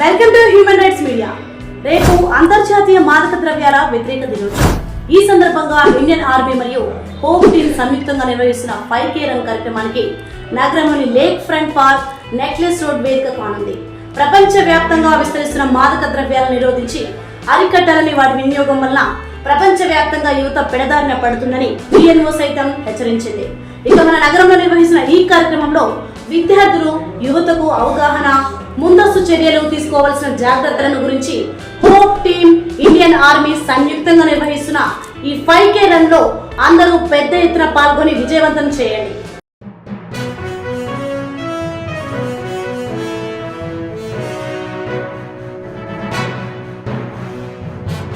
Welcome to human rights media. రేపు అంతర్జాతీయ మాదక ద్రవ్యాల వ్యతిరేక దినోత్సవం. ఈ సందర్భంగా ఇండియన్ ఆర్మీ మరియు హోమ్ టీమ్ సంయుక్తంగా నిర్వహిస్తున్న ఫైవ్ కే రన్ కార్యక్రమానికి నగరంలోని lake front park necklace road వేదిక కానుంది ప్రపంచ వ్యాప్తంగా విస్తరిస్తున్న మాదక ద్రవ్యాలను నిరోధించి అరికట్టాలని వాటి వినియోగం వల్ల ప్రపంచ వ్యాప్తంగా యువత పెడదారిన పడుతుందని డిఎన్ఓ సైతం హెచ్చరించింది. ఇక మన నగరంలో నిర్వహిస్తున్న ఈ కార్యక్రమంలో విద్యార్థులు యువతకు అవగాహన ముందస్తు చర్యలు తీసుకోవాల్సిన జాగ్రత్తలను గురించి హోప్ టీమ్ ఇండియన్ ఆర్మీ సంయుక్తంగా నిర్వహిస్తున్న ఈ ఫైవ్ కే రన్లో అందరూ పెద్ద ఎత్తున పాల్గొని విజయవంతం చేయండి.